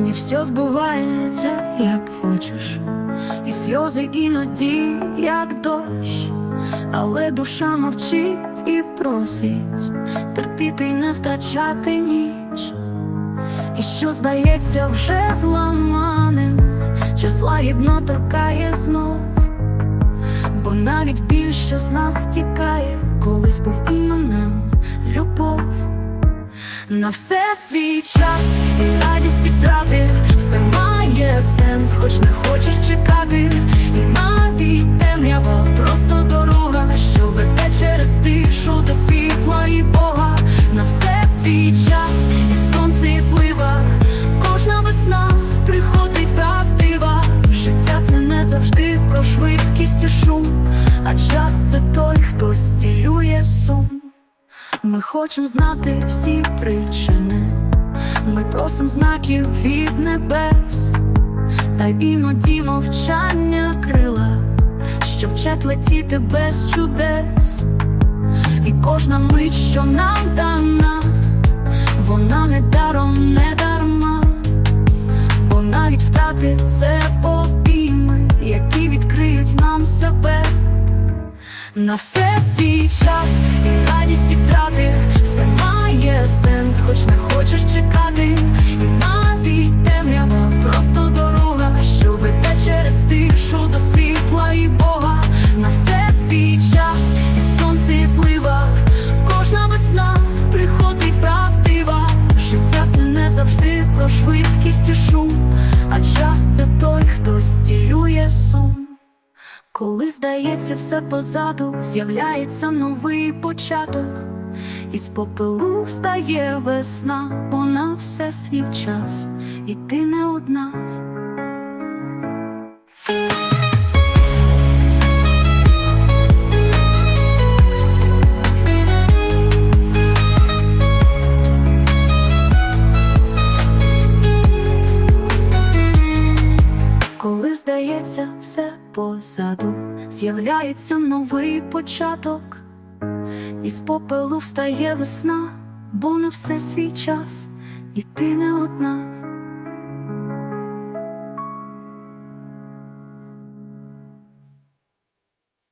Не все збувається, як хочеш, і сльози іноді, як дощ, але душа мовчить і просить терпіти й не втрачати ніч. І що здається вже зламаним, час лагідно торкає знов, бо навіть біль, що з нас тікає, колись був іменем любов. На все свій час і радість і втрати все має сенс, хоч не хочеш чекати, і навіть темрява просто дорога, що веде через тишу до світла і Бога. На все свій час, і сонце, і злива, кожна весна приходить правдива. Життя це не завжди про швидкість і шум, а час Ми хочемо знати всі причини, ми просимо знаків від небес, та іноді мовчання крила, що вчать летіти без чудес, і кожна мить, що нам дана, вона не даром, не дарма, бо навіть втрати це обійми, які відкриють нам себе. На все свій час радість і втрати Коли здається все позаду, з'являється новий початок, із попелу встає весна, вона все свій час, і ти не одна. Здається все позаду, з'являється новий початок, і з попелу встає весна, бо на все свій час, і ти не одна.